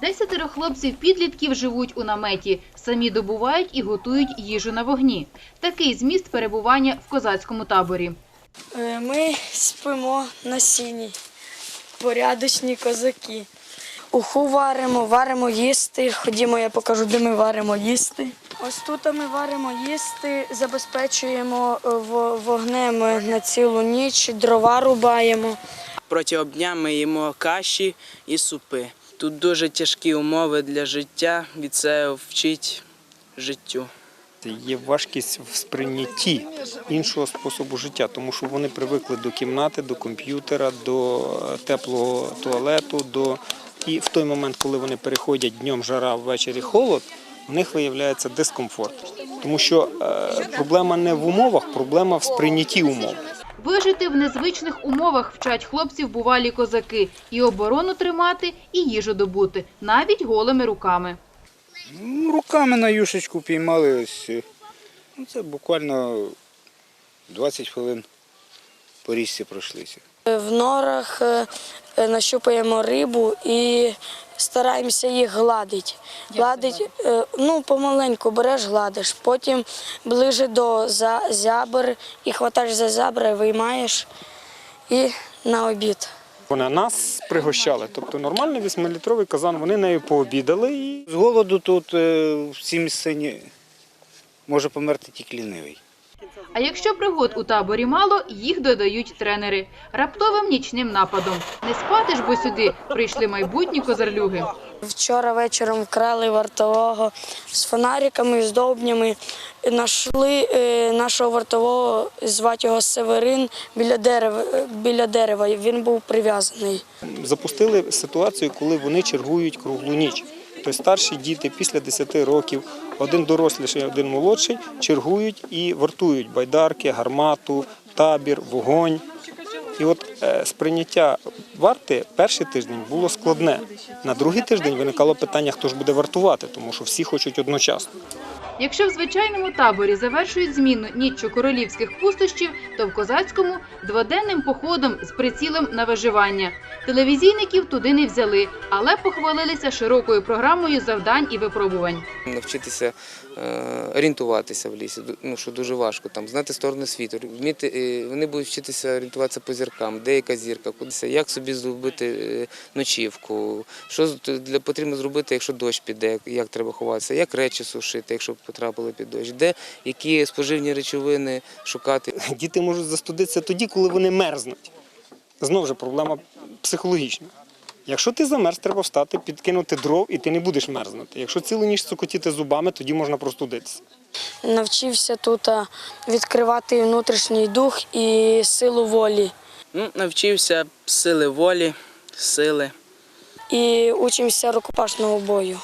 Десятеро хлопців-підлітків живуть у наметі, самі добувають і готують їжу на вогні. Такий зміст перебування в козацькому таборі. Е, Ми спимо на сіні, порядочні козаки. Уху варимо, варимо їсти. Ходімо, я покажу, де ми варимо їсти. Ось тут ми варимо їсти, забезпечуємо е, вогнем на цілу ніч, дрова рубаємо. Протягом дня ми їмо каші і супи. Тут дуже тяжкі умови для життя, і це вчить життю. Є важкість в сприйнятті іншого способу життя, тому що вони привикли до кімнати, до комп'ютера, до е, теплого туалету. До... І в той момент, коли вони переходять днем жара, ввечері холод, у них виявляється дискомфорт. Тому що е, проблема не в умовах, проблема в сприйнятті умов. Вижити в незвичних умовах вчать хлопців бувалі козаки і оборону тримати, і їжу добути, навіть голими руками. Ну, Руками на юшечку піймали ось. е, Ну, це буквально 20 хвилин по річці пройшлися. В норах е, е, нащупаємо рибу і стараємося їх гладити. Гладить, е, ну, помаленьку береш, гладиш, потім ближе до за- зябр і хватаєш за зябри, виймаєш і на обід. Вони нас пригощали. Тобто нормальний 8-літровий казан, вони нею пообідали і З голоду тут е, в цій місцині може померти тільки лінивий. А якщо пригод у таборі мало, їх додають тренери. Раптовим нічним нападом. Не спати ж, бо сюди прийшли майбутні козарлюги. Вчора вечором вкрали вартового з фонариками, з довбнями. Нашли е, нашого вартового, звати його Северин, біля дерева. Біля дерева. Він був прив'язаний. запустили ситуацію, коли вони чергують круглу ніч. Тобто старші діти після 10 років, один доросліший, один молодший, чергують і вартують байдарки, гармату, табір, вогонь. І от е, сприйняття варти перший тиждень було складне. На другий тиждень виникало питання, хто ж буде вартувати, тому що всі хочуть одночасно. Якщо в звичайному таборі завершують зміну ніччю королівських пустощів, то в козацькому дводенним походом з прицілом на виживання. Телевізійників туди не взяли, але похвалилися широкою програмою завдань і випробувань. Навчитися е, орієнтуватися в лісі, ну, що дуже важко, там, знати сторони світу. Е, вони будуть вчитися орієнтуватися по зіркам, де яка зірка, кудися, як собі зробити е, ночівку, що для, потрібно зробити, якщо дощ піде, як треба ховатися, як речі сушити, якщо потрапили під дощ, де які споживні речовини шукати. Діти можуть застудитися тоді, коли вони мерзнуть. Знову ж проблема психологічна. Якщо ти замерз, треба встати, підкинути дров, і ти не будеш мерзнути. Якщо цілу ніч цокотіти зубами, тоді можна простудитися. Навчився тут відкривати внутрішній дух і силу волі. Ну, навчився сили волі, сили. І учимося рукопашного бою.